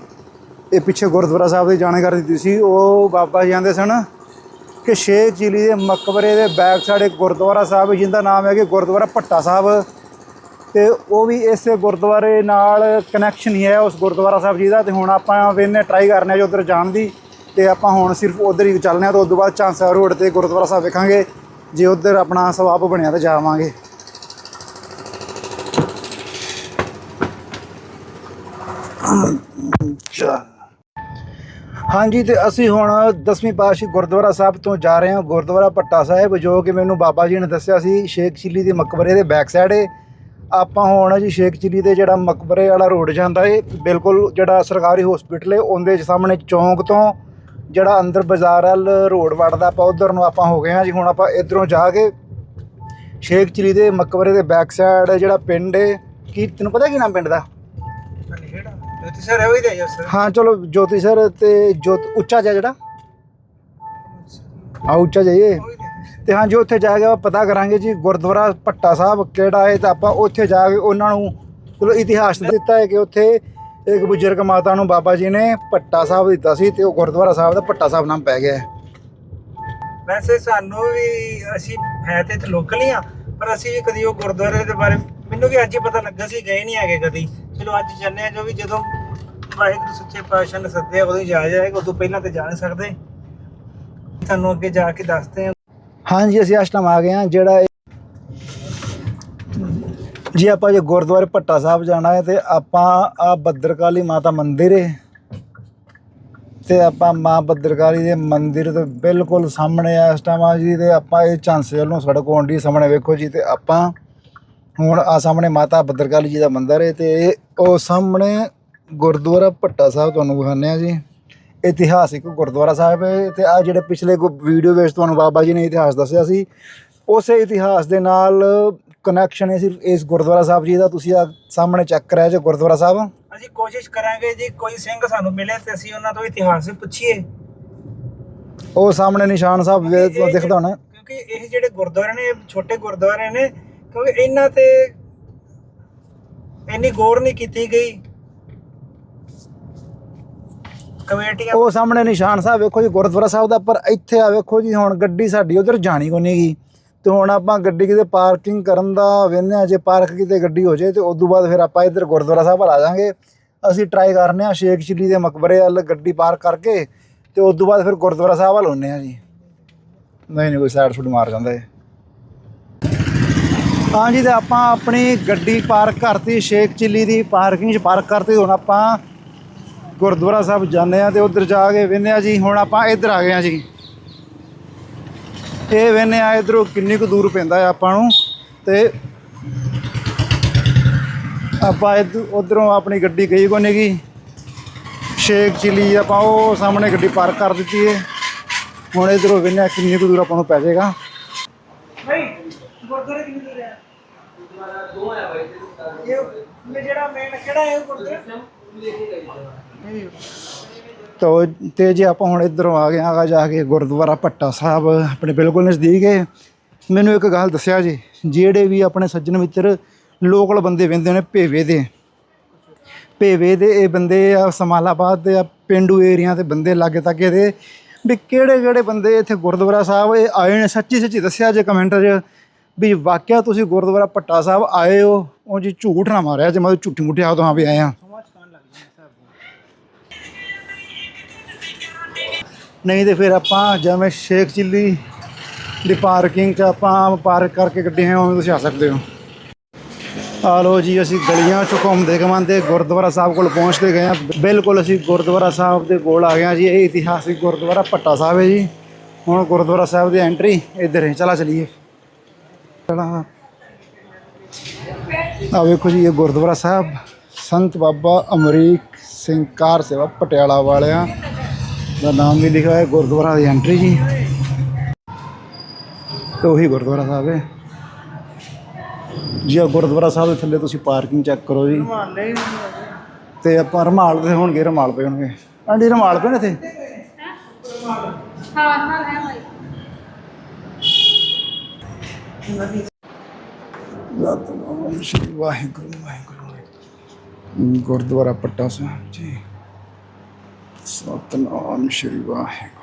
ਇਹ ਪਿੱਛੇ ਗੁਰਦੁਆਰਾ ਸਾਹਿਬ ਦੀ ਜਾਣਕਾਰੀ ਦਿੱਤੀ ਸੀ। ਉਹ ਬਾਬਾ ਜੀ ਆਂਦੇ ਸਨ ਕਿ ਸ਼ੇਖ ਚਿਲੀ ਦੇ ਮਕਬਰੇ ਦੇ ਬੈਕ ਸਾਈਡ ਇੱਕ ਗੁਰਦੁਆਰਾ ਸਾਹਿਬ ਹੈ ਜਿਹਦਾ ਨਾਮ ਹੈ ਕਿ ਗੁਰਦੁਆਰਾ ਭੱਟਾ ਸਾਹਿਬ। ਤੇ ਉਹ ਵੀ ਇਸੇ ਗੁਰਦੁਆਰੇ ਨਾਲ ਕਨੈਕਸ਼ਨ ਹੀ ਹੈ ਉਸ ਗੁਰਦੁਆਰਾ ਸਾਹਿਬ ਜੀ ਦਾ। ਤੇ ਹੁਣ ਆਪਾਂ ਵੇਨੇ ਟਰਾਈ ਕਰਨੇ ਆ ਜੋ ਉਧਰ ਜਾਣ ਦੀ। ਤੇ ਆਪਾਂ ਹੁਣ ਸਿਰਫ ਉਧਰ ਹੀ ਚੱਲਨੇ ਆ ਤੇ ਉਸ ਤੋਂ ਬਾਅਦ ਚਾਂਸਾ ਰੋਡ ਤੇ ਗੁਰਦੁਆਰਾ ਸਾਹਿਬ ਵੇਖਾਂਗੇ। ਜੇ ਉਧਰ ਆਪਣਾ ਸਵਾਬ ਬਣਿਆ ਤਾਂ ਜਾਵਾਂਗੇ। ਚੱਲ ਹਾਂਜੀ ਤੇ ਅਸੀਂ ਹੁਣ ਦਸਵੀਂ ਪਾਤਸ਼ਾਹੀ ਗੁਰਦੁਆਰਾ ਸਾਹਿਬ ਤੋਂ ਜਾ ਰਹੇ ਹਾਂ, ਗੁਰਦੁਆਰਾ ਭੱਟਾ ਸਾਹਿਬ, ਜੋ ਕਿ ਮੈਨੂੰ ਬਾਬਾ ਜੀ ਨੇ ਦੱਸਿਆ ਸੀ, ਸ਼ੇਖ ਚਿੱਲੀ ਦੇ ਮਕਬਰੇ ਦੇ ਬੈਕ ਸਾਈਡ ਏ। ਆਪਾਂ ਹੁਣ ਜੀ ਸ਼ੇਖ ਚਿੱਲੀ ਦੇ ਜਿਹੜਾ ਮਕਬਰੇ ਵਾਲਾ ਰੋਡ ਜਾਂਦਾ ਏ, ਬਿਲਕੁਲ ਜਿਹੜਾ ਸਰਕਾਰੀ ਹਸਪੀਟਲ ਏ, ਉਹਦੇ ਸਾਹਮਣੇ ਚੌਂਕ ਤੋਂ ਜਿਹੜਾ ਅੰਦਰ ਬਾਜ਼ਾਰ ਵੱਲ ਰੋਡ ਵੜਦਾ ਆਪਾਂ ਉਧਰ ਨੂੰ ਆਪਾਂ ਹੋ ਗਏ ਹਾਂ ਜੀ ਹੁਣ ਆਪਾਂ ਇਧਰੋਂ ਜਾ ਕੇ ਸ਼ੇਖ ਚਿੱਲੀ ਦੇ ਮਕਬਰੇ ਦੇ ਬੈਕ ਸਾਈਡ ਜਿਹੜਾ ਪਿੰਡ ਏ ਕੀ ਤੈਨੂੰ ਪਤਾ ਕੀ ਨਾਮ ਪਿੰਡ ਦਾ? ਜੋਤੀ ਸਰ ਹੈ ਉਹੀ ਦੇ ਜੋ ਸਰ। ਹਾਂ ਚਲੋ ਜੋਤੀ ਸਰ ਤੇ ਜੋਤ ਉੱਚਾ ਜਿਹਾ ਜਿਹੜਾ? ਆ ਉੱਚਾ ਜਾਈਏ ਤੇ ਹਾਂ। ਜੀ ਉੱਥੇ ਜਾ ਕੇ ਆਪਾਂ ਪਤਾ ਕਰਾਂਗੇ ਜੀ ਗੁਰਦੁਆਰਾ ਭੱਟਾ ਸਾਹਿਬ ਕਿਹੜਾ ਹੈ ਤਾਂ ਆਪਾਂ ਉੱਥੇ ਜਾ ਕੇ ਉਹਨਾਂ ਨੂੰ ਇਤਿਹਾਸ ਦਿੱਤਾ ਹੈ ਕਿ ਉੱਥੇ ਇੱਕ ਬਜ਼ੁਰਗ ਮਾਤਾ ਨੂੰ ਬਾਬਾ ਜੀ ਨੇ ਭੱਟਾ ਸਾਹਿਬ ਦਿੱਤਾ ਸੀ ਤੇ ਉਹ ਗੁਰਦੁਆਰਾ ਸਾਹਿਬ ਦਾ ਭੱਟਾ ਸਾਹਿਬ ਨਾਮ ਪੈ ਗਿਆ ਹੈ। ਵੈਸੇ ਸਾਨੂੰ ਵੀ ਅਸੀਂ ਹੈ ਤੇ ਲੋਕਲ ਹੀ ਆ ਪਰ ਅਸੀਂ ਵੀ ਕਦੀ ਉਹ ਗੁਰਦੁਆਰੇ ਦੇ ਬਾਰੇ ਮੈਨੂੰ ਵੀ ਅੱਜ ਹੀ ਪਤਾ ਲੱਗਾ ਸੀ ਗਏ ਨਹੀਂ ਹੈਗੇ ਕਦੀ। ਚਲੋ ਅੱਜ ਜੰਨੇ ਜੋ ਵੀ ਜਦੋਂ ਵਾਹਿਗੁਰੂ ਸੱਚੇ ਪਾਤਸ਼ਾਹ ਨੇ ਸੱਦਿਆ ਉਦੋਂ ਹੀ ਜਾ ਜਾਏਗਾ ਉਦੋਂ ਪਹਿਲਾਂ ਤੇ ਜਾ ਨਹੀਂ ਸਕਦੇ। ਤੁਹਾਨੂੰ ਅੱਗੇ ਜਾ ਕੇ ਦੱਸਦੇ ਆ। ਹਾਂਜੀ ਅਸੀਂ ਇਸ ਟਾਈਮ ਆ ਗਏ ਹਾਂ ਜਿਹੜਾ ਜੀ ਆਪਾਂ ਜੇ ਗੁਰਦੁਆਰੇ ਭੱਟਾ ਸਾਹਿਬ ਜਾਣਾ ਹੈ ਤੇ ਆਪਾਂ ਆ ਬੱਦਰਕਾਲੀ ਮਾਤਾ ਮੰਦਿਰ ਹੈ। ਤੇ ਆਪਾਂ ਮਾਂ ਬੱਦਰਕਾਲੀ ਦੇ ਮੰਦਿਰ ਦੇ ਬਿਲਕੁਲ ਸਾਹਮਣੇ ਆ ਇਸ ਟਾਈਮ ਆ ਜੀ ਤੇ ਆਪਾਂ ਇਹ ਝਾਂਸੇ ਨੂੰ ਸੜਕ ਆਉਂਦੀ ਸਾਹਮਣੇ ਵੇਖੋ ਜੀ ਤੇ ਆਪਾਂ ਹੁਣ ਆ ਸਾਹਮਣੇ ਮਾਤਾ ਬੱਦਰਕਾਲੀ ਜੀ ਦਾ ਮੰਦਿਰ ਹੈ ਤੇ ਉਹ ਸਾਹਮਣੇ ਗੁਰਦੁਆਰਾ ਭੱਟਾ ਸਾਹਿਬ ਤੁਹਾਨੂੰ ਵਿਖਾਉਂਦੇ ਆ ਜੀ। ਇਤਿਹਾਸਿਕ ਗੁਰਦੁਆਰਾ ਸਾਹਿਬ ਹੈ ਤੇ ਆ ਜਿਹੜੇ ਪਿਛਲੇ ਵੀਡੀਓ ਵਿੱਚ ਤੁਹਾਨੂੰ ਬਾਬਾ ਜੀ ਨੇ ਇਤਿਹਾਸ ਦੱਸਿਆ ਸੀ, ਉਸੇ ਇਤਿਹਾਸ ਦੇ ਨਾਲ ਕਨੈਕਸ਼ਨ ਹੈ ਸਿਰਫ ਇਸ ਗੁਰਦੁਆਰਾ ਸਾਹਿਬ ਜੀ ਦਾ। ਤੁਸੀਂ ਆ ਸਾਹਮਣੇ ਚੈੱਕ ਕਰਿਆ ਜੇ ਗੁਰਦੁਆਰਾ ਸਾਹਿਬ। ਅਸੀਂ ਕੋਸ਼ਿਸ਼ ਕਰਾਂਗੇ ਜੀ ਕੋਈ ਸਿੰਘ ਸਾਨੂੰ ਮਿਲੇ ਤੇ ਅਸੀਂ ਉਹਨਾਂ ਤੋਂ ਇਤਿਹਾਸ ਪੁੱਛੀਏ। ਉਹ ਸਾਹਮਣੇ ਨਿਸ਼ਾਨ ਸਾਹਿਬ ਵੇ- ਦਿਖਦਾ ਹੋਣਾ। ਕਿਉਂਕਿ ਇਹ ਜਿਹੜੇ ਗੁਰਦੁਆਰੇ ਨੇ ਇਹ ਛੋਟੇ ਗੁਰਦੁਆਰੇ ਨੇ ਕਿਉਂਕਿ ਇਹਨਾਂ ਤੇ ਇੰਨੀ ਗੌਰ ਨਹੀਂ ਕੀਤੀ ਗਈ। ਕਮੇਟੀਆਂ ਉਹ ਸਾਹਮਣੇ ਨਿਸ਼ਾਨ ਸਾਹਿਬ ਵੇਖੋ ਜੀ ਗੁਰਦੁਆਰਾ ਸਾਹਿਬ ਦਾ ਪਰ ਇੱਥੇ ਆ ਵੇਖੋ ਜੀ ਹੁਣ ਗੱਡੀ ਸਾਡੀ ਉਧਰ ਜਾਣੀ ਕੋ ਨਹੀਂਗੀ ਤੇ ਹੁਣ ਆਪਾਂ ਗੱਡੀ ਕਿਤੇ ਪਾਰਕਿੰਗ ਕਰਨ ਦਾ ਵੇਖਦੇ ਹਾਂ ਜੇ ਪਾਰਕ ਕਿਤੇ ਗੱਡੀ ਹੋ ਜਾਏ ਤੇ ਉਸ ਤੋਂ ਬਾਅਦ ਫਿਰ ਆਪਾਂ ਇੱਧਰ ਗੁਰਦੁਆਰਾ ਸਾਹਿਬ ਵੱਲ ਆ ਜਾਾਂਗੇ। ਅਸੀਂ ਟਰਾਈ ਕਰਨੇ ਆ ਸ਼ੇਖ ਚਿੱਲੀ ਦੇ ਮਕਬਰੇ ਵੱਲ ਗੱਡੀ ਪਾਰਕ ਕਰਕੇ ਤੇ ਉਸ ਤੋਂ ਬਾਅਦ ਫਿਰ ਗੁਰਦੁਆਰਾ ਸਾਹਿਬ ਵੱਲ ਹੁੰਨੇ ਆ ਜੀ। ਨਹੀਂ ਨਹੀਂ, ਕੋਈ ਸਾਈਡ ਸੁੱਟ ਮਾਰ ਜਾਂਦਾ ਏ ਹਾਂ ਜੀ, ਤੇ ਆਪਾਂ ਆਪਣੀ ਗੱਡੀ ਪਾਰਕ ਕਰਤੀ, ਸ਼ੇਖ ਚਿੱਲੀ ਦੀ ਪਾਰਕਿੰਗ 'ਚ ਪਾਰਕ ਕਰਤੀ, ਹੁਣ ਆਪਾਂ ਗੁਰਦੁਆਰਾ ਸਾਹਿਬ ਜਾਂਦੇ ਆ ਤੇ ਉਧਰ ਜਾ ਕੇ ਵੇਖਦੇ ਆ ਜੀ। ਹੁਣ ਆਪਾਂ ਇੱਧਰ ਆ ਗਏ ਆ ਜੀ। ਇਹ ਵੇਖਦੇ ਆ ਇਧਰੋਂ ਕਿੰਨੀ ਕੁ ਦੂਰ ਪੈਂਦਾ ਆ ਆਪਾਂ ਨੂੰ ਤੇ ਆਪਾਂ ਉਧਰੋਂ ਆਪਣੀ ਗੱਡੀ ਗਈ ਕੋ ਨਹੀਂਗੀ ਸ਼ੇਖ ਚਿਲੀ ਆਪਾਂ ਉਹ ਸਾਹਮਣੇ ਗੱਡੀ ਪਾਰਕ ਕਰ ਦਿੱਤੀ ਏ। ਹੁਣ ਇਧਰੋਂ ਆ ਕਿੰਨੀ ਕੁ ਦੂਰ ਆਪਾਂ ਨੂੰ ਪੈ ਜਾਏਗਾ। ਭਾਈ ਗੁਰਦੁਆਰੇ ਕਿੰਨੀ ਦੂਰ ਹੈ ਗੁਰਦੁਆਰਾ ਦੋ ਹੈ ਭਾਈ ਇਹ ਜਿਹੜਾ ਮੇਨ ਕਿਹੜਾ ਹੈ ਉਹ ਗੁਰਦੁਆਰਾ? ਤੋ ਤੇ ਜੇ ਆਪਾਂ ਹੁਣ ਇਧਰੋਂ ਆ ਗਏ ਆਗਾ ਜਾ ਕੇ ਗੁਰਦੁਆਰਾ ਭੱਟਾ ਸਾਹਿਬ ਆਪਣੇ ਬਿਲਕੁਲ ਨਜ਼ਦੀਕ ਹੈ। ਮੈਨੂੰ ਇੱਕ ਗੱਲ ਦੱਸਿਆ ਜੀ, ਜਿਹੜੇ ਵੀ ਆਪਣੇ ਸੱਜਣ ਮਿੱਤਰ ਲੋਕਲ ਬੰਦੇ ਵੰਦੇ ਨੇ ਭੇਵੇ ਦੇ। ਭੇਵੇ ਦੇ ਇਹ ਬੰਦੇ ਆ ਸਮਾਲਾਬਾਦ ਦੇ ਆ, ਪਿੰਡੂ ਏਰੀਆ ਦੇ ਬੰਦੇ ਲਾਗੇ ਤਾਗੇ ਦੇ। ਵੀ ਕਿਹੜੇ ਕਿਹੜੇ ਬੰਦੇ ਇੱਥੇ ਗੁਰਦੁਆਰਾ ਸਾਹਿਬ ਇਹ ਆਏ ਨੇ? ਸੱਚੀ ਸੱਚੀ ਦੱਸਿਆ ਜੇ ਕਮੈਂਟ 'ਚ ਵੀ ਵਾਕਿਆ ਤੁਸੀਂ ਗੁਰਦੁਆਰਾ ਭੱਟਾ ਸਾਹਿਬ ਆਏ ਹੋ। ਉਹ ਜੀ ਝੂਠ ਨਾ ਮਾਰਿਆ ਜੇ ਮੈਂ ਝੂਠੀ ਮੁੱਠੀ ਆ ਹਾਂ ਵੀ ਆਏ ਆ ਨਹੀਂ ਤੇ ਫਿਰ ਆਪਾਂ ਜਿਵੇਂ ਸ਼ੇਖ ਚਿੱਲੀ ਦੀ ਪਾਰਕਿੰਗ 'ਚ ਆਪਾਂ ਪਾਰਕ ਕਰਕੇ ਗੱਡੀ ਹੈ ਉਵੇਂ ਤੁਸੀਂ ਆ ਸਕਦੇ ਹੋ। ਆ ਲੋ ਜੀ, ਅਸੀਂ ਗਲੀਆਂ 'ਚ ਘੁੰਮਦੇ ਘੁੰਮਦੇ ਗੁਰਦੁਆਰਾ ਸਾਹਿਬ ਕੋਲ ਪਹੁੰਚਦੇ ਗਏ ਆ ਬਿਲਕੁਲ ਅਸੀਂ ਗੁਰਦੁਆਰਾ ਸਾਹਿਬ ਦੇ ਕੋਲ ਆ ਗਏ ਆ ਜੀ, ਇਹ ਇਤਿਹਾਸਿਕ ਗੁਰਦੁਆਰਾ ਭੱਟਾ ਸਾਹਿਬ ਹੈ ਜੀ। ਹੁਣ ਗੁਰਦੁਆਰਾ ਸਾਹਿਬ ਦੀ ਐਂਟਰੀ ਇੱਧਰ ਹੈ, ਚਲਾ ਚਲੀਏ। ਚਲਾ ਆ। ਵੇਖੋ ਜੀ, ਇਹ ਗੁਰਦੁਆਰਾ ਸਾਹਿਬ, ਸੰਤ ਬਾਬਾ ਅਮਰੀਕ ਸਿੰਘ ਕਾਰ ਸੇਵਾ ਪਟਿਆਲਾ ਵਾਲਿਆਂ ਦਾ ਨਾਮ ਵੀ ਲਿਖਿਆ ਹੈ ਗੁਰਦੁਆਰਾ ਦੀ ਐਂਟਰੀ ਜੀ। ਤੇ ਉਹੀ ਗੁਰਦੁਆਰਾ ਸਾਹਿਬ ਹੈ। ਜੀ ਗੁਰਦੁਆਰਾ ਸਾਹਿਬ ਦੇ ਥੱਲੇ ਤੁਸੀਂ ਪਾਰਕਿੰਗ ਚੈੱਕ ਕਰੋ ਜੀ। ਤੇ ਆਪਾਂ ਰਮਾਲ ਦੇ ਹੋਣਗੇ ਰਮਾਲ ਪਏ ਹੋਣਗੇ। ਆਂਟੀ ਰਮਾਲ ਪਏ ਨੇ ਇੱਥੇ? ਹਾਂ ਨਾਲ ਹੈ ਭਾਈ ਵਾਹਿਗੁਰੂ ਵਾਹਿਗੁਰੂ। ਗੁਰਦੁਆਰਾ ਪੱਟਾ ਸਾਹਿਬ ਜੀ। ਸਤਨਾਮ ਸ਼੍ਰੀ ਵਾਹਿਗੁਰੂ।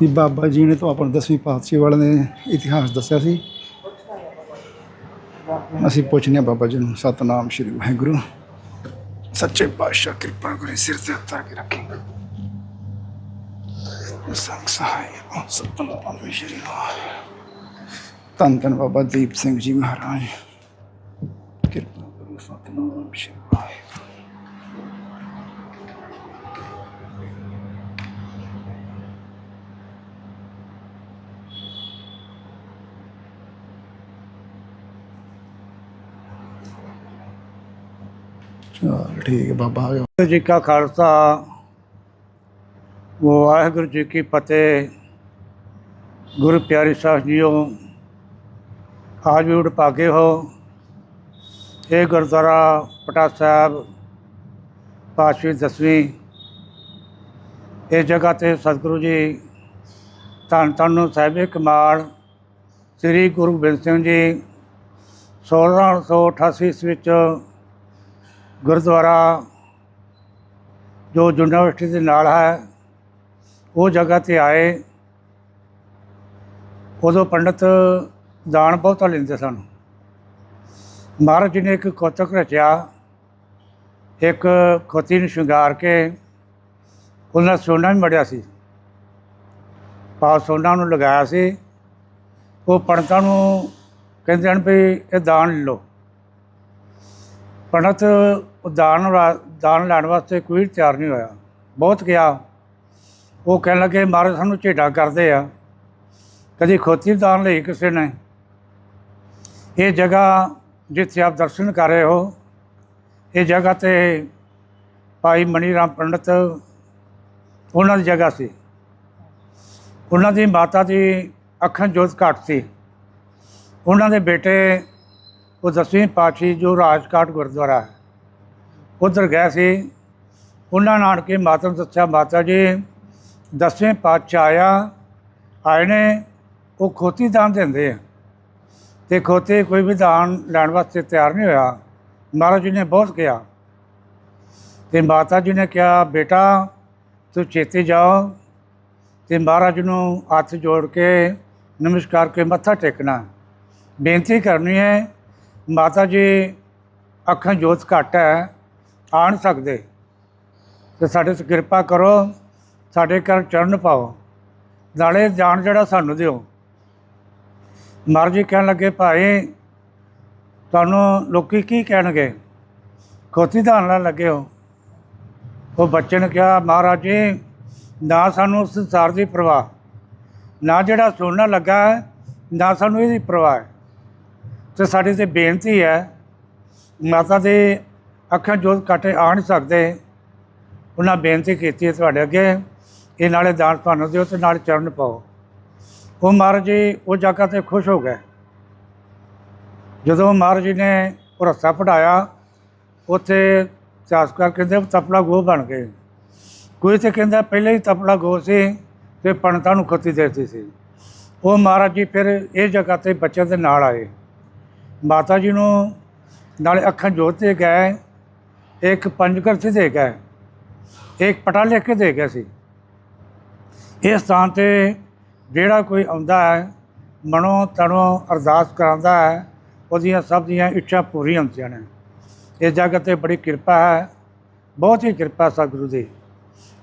ਵੀ ਬਾਬਾ ਜੀ ਨੇ ਤਾਂ ਆਪਣਾ ਦਸਵੀਂ ਪਾਤਸ਼ਾਹੀ ਵਾਲੇ ਨੇ ਇਤਿਹਾਸ ਦੱਸਿਆ ਸੀ। ਅਸੀਂ ਪੁੱਛਨੇ ਬਾਬਾ ਜੀ ਨੂੰ, ਸਤਨਾਮ ਸ਼੍ਰੀ ਵਾਹਿਗੁਰੂ। ਸੱਚੇ ਪਾਤਸ਼ਾਹ ਕਿਰਪਾ ਕਰੇ, ਸਿਰ ਤੇ ਹੱਥ ਕੇ ਰੱਖੇ। ਸੰਗ ਸਹਾਇ ਸਤਨਾਮ ਸ਼੍ਰੀ ਵਾਹਿਗੁਰੂ। ਧੰਨ ਧੰਨ ਬਾਬਾ ਦੀਪ ਸਿੰਘ ਜੀ ਮਹਾਰਾਜ। ਕਿਰਪਾ ਕਰੋ, ਸਤਨਾਮ ਸ਼੍ਰੀ ਚਲ ਠੀਕ ਹੈ, ਬਾਬਾ ਆ ਗਿਆ। ਵਾਹਿਗੁਰੂ ਜੀ ਕਾ ਖਾਲਸਾ, ਵਾਹਿਗੁਰੂ ਜੀ ਕੀ ਫਤਿਹ। ਗੁਰੂ ਪਿਆਰੇ ਸਾਹਿਬ ਜੀਓ, ਆਜ ਵੀ ਉਡਭਾਗੇ ਹੋ। ਇਹ ਗੁਰਦੁਆਰਾ ਪਟਾ ਸਾਹਿਬ ਪਾਸ਼ਵੀ ਦਸਵੀਂ। ਇਸ ਜਗ੍ਹਾ ਤੇ ਸਤਿਗੁਰੂ ਜੀ, ਧੰਨ ਧੰਨ ਸਾਹਿਬੇ ਕਮਾਲ, ਸ੍ਰੀ ਗੁਰੂ ਗੋਬਿੰਦ ਸਿੰਘ ਜੀ 1688 ਈਸਵੀ ਵਿੱਚ ਗੁਰਦੁਆਰਾ ਜੋ ਯੂਨੀਵਰਸਿਟੀ ਦੇ ਨਾਲ ਹੈ, ਉਹ ਜਗ੍ਹਾ ਤੇ ਆਏ। ਉਦੋਂ ਪੰਡਤ ਦਾਨ ਬਹੁਤਾ ਲੈਂਦੇ ਸਨ। ਮਹਾਰਾਜ ਜੀ ਨੇ ਇੱਕ ਕੌਤਕ ਰਚਿਆ, ਇੱਕ ਖੋਤੀ ਨੂੰ ਸ਼ਿੰਗਾਰ ਕੇ ਉਹਨਾਂ ਸੋਨਾ ਵੀ ਮੜਿਆ ਸੀ। ਪਾ ਸੋਨਾ ਨੂੰ ਲਗਾਇਆ ਸੀ। ਉਹ ਪੰਡਤਾਂ ਨੂੰ ਕਹਿੰਦੇ ਹਨ ਵੀ ਇਹ ਦਾਨ ਲੈ ਲਓ। ਪੰਡਤ ਦਾਨ ਵਾ- ਦਾਨ ਲੈਣ ਵਾਸਤੇ ਕੋਈ ਤਿਆਰ ਨਹੀਂ ਹੋਇਆ। ਬਹੁਤ ਗਿਆ ਉਹ ਕਹਿਣ ਲੱਗੇ, ਮਹਾਰਾਜ, ਸਾਨੂੰ ਝੇਡਾ ਕਰਦੇ ਆ। ਕਦੀ ਖੋਤੀ ਦਾਨ ਲਈ ਕਿਸੇ ਨੇ। ਇਹ ਜਗ੍ਹਾ ਜਿੱਥੇ ਆਪ ਦਰਸ਼ਨ ਕਰ ਰਹੇ ਹੋ, ਇਹ ਜਗ੍ਹਾ ਤੇ ਭਾਈ ਮਣੀ ਰਾਮ ਪੰਡਤ, ਉਹਨਾਂ ਦੀ ਜਗ੍ਹਾ ਸੀ। ਉਹਨਾਂ ਦੀ ਮਾਤਾ ਦੀ ਅੱਖਾਂ ਜੋਤ ਘੱਟ ਸੀ। ਉਹਨਾਂ ਦੇ ਬੇਟੇ ਉਹ ਦਸਵੀਂ ਪਾਤਸ਼ਾਹੀ ਜੋ ਰਾਜਕਾਟ ਗੁਰਦੁਆਰਾ ਹੈ, ਉਧਰ ਗਏ ਸੀ। ਉਹਨਾਂ ਨਾਨਕੇ ਮਾਤਾ ਨੂੰ ਦੱਸਿਆ, ਮਾਤਾ ਜੀ, ਦਸਵੇਂ ਪਾਤਸ਼ਾਹ ਆਇਆ, ਆਏ ਨੇ, ਉਹ ਖੋਤੀ ਦਾਨ ਦਿੰਦੇ ਆ। ਤੇ ਖੋਤੇ ਕੋਈ ਵੀ ਦਾਨ ਲੈਣ ਵਾਸਤੇ ਤਿਆਰ ਨਹੀਂ ਹੋਇਆ। ਮਹਾਰਾਜ ਜੀ ਨੇ ਬਹੁਤ ਕਿਹਾ। ਤੇ ਮਾਤਾ ਜੀ ਨੇ ਕਿਹਾ, ਬੇਟਾ, ਤੂੰ ਚੇਤੇ ਜਾਓ। ਤੇ ਮਹਾਰਾਜ ਨੂੰ ਹੱਥ ਜੋੜ ਕੇ ਨਮਸਕਾਰ ਕੇ ਮੱਥਾ ਟੇਕਣਾ। ਬੇਨਤੀ ਕਰਨੀ ਹੈ ਮਾਤਾ ਜੀ, ਅੱਖਾਂ ਜੋਤ ਘੱਟ ਹੈ ਆ ਨਹੀਂ ਸਕਦੇ। ਤੇ ਸਾਡੇ ਤੇ ਕਿਰਪਾ ਕਰੋ, ਸਾਡੇ ਘਰ ਚਰਨ ਪਾਓ। ਨਾਲੇ ਜਾਣ ਜਿਹੜਾ ਸਾਨੂੰ ਦਿਓ। ਮਹਾਰਾਜ ਜੀ ਕਹਿਣ ਲੱਗੇ, ਭਾਈ, ਤੁਹਾਨੂੰ ਲੋਕੀ ਕੀ ਕਹਿਣਗੇ? ਖੋਤੀ ਦਾਨ ਲੈਣ ਲੱਗੇ ਹੋ। ਉਹ ਬੱਚੇ ਨੇ ਕਿਹਾ, ਮਹਾਰਾਜ ਜੀ, ਨਾ ਸਾਨੂੰ ਉਸ ਸੰਸਾਰ ਦੀ ਪਰਵਾਹ, ਨਾ ਜਿਹੜਾ ਸੁਣਨਾ ਲੱਗਾ ਹੈ, ਨਾ ਸਾਨੂੰ ਇਹਦੀ ਪਰਵਾਹ ਹੈ। ਤੇ ਸਾਡੀ ਤੇ ਬੇਨਤੀ ਹੈ, ਮਾਤਾ ਦੇ ਅੱਖਾਂ ਜੋ ਕਾਟੇ ਆ ਨਹੀਂ ਸਕਦੇ। ਉਹਨਾਂ ਬੇਨਤੀ ਕੀਤੀ ਹੈ ਤੁਹਾਡੇ ਅੱਗੇ, ਇਹ ਨਾਲੇ ਦਾਨ ਤੁਹਾਨੂੰ ਦਿਓ ਤੇ ਨਾਲ ਚਰਨ ਪਾਓ। ਉਹ ਮਹਾਰਾਜ ਜੀ, ਉਹ ਜਗ੍ਹਾ ਤੇ ਖੁਸ਼ ਹੋ ਗਏ। ਜਦੋਂ ਮਹਾਰਾਜ ਜੀ ਨੇ ਉਹ ਰੱਸਾ ਪੜਾਇਆ, ਉੱਥੇ ਚਾਸਕਰ ਕਹਿੰਦੇ ਤਪਲਾ ਗੋ ਬਣ ਗਏ। ਕੋਈ ਤੇ ਕਹਿੰਦਾ ਪਹਿਲੇ ਹੀ ਤਪਲਾ ਗੋ ਸੀ ਤੇ ਪੰਡਤਾਂ ਨੂੰ ਖੋਤੀ ਦੇਤੀ ਸੀ। ਉਹ ਮਹਾਰਾਜ ਜੀ ਫਿਰ ਇਹ ਜਗ੍ਹਾ ਤੇ ਬੱਚਿਆਂ ਦੇ ਨਾਲ ਆਏ। ਮਾਤਾ ਜੀ ਨੂੰ ਨਾਲੇ ਅੱਖਾਂ ਜੋਤ 'ਤੇ ਗਏ, ਇੱਕ ਪੰਜਕਰਤੀ ਦੇ ਗਏ, ਇੱਕ ਪਟਾ ਲਿਖ ਕੇ ਦੇ ਗਏ ਸੀ। ਇਸ ਸਥਾਨ ਤੇ ਜਿਹੜਾ ਕੋਈ ਆਉਂਦਾ ਹੈ, ਮਨੋਂ ਤਨੋਂ ਅਰਦਾਸ ਕਰਾਉਂਦਾ ਹੈ, ਉਹਦੀਆਂ ਸਭ ਦੀਆਂ ਇੱਛਾ ਪੂਰੀਆਂ ਹੁੰਦੀਆਂ ਨੇ। ਇਸ ਜਗ੍ਹਾ ਤੇ ਬੜੀ ਕਿਰਪਾ ਹੈ, ਬਹੁਤ ਹੀ ਕਿਰਪਾ ਸਤਿਗੁਰੂ ਦੀ।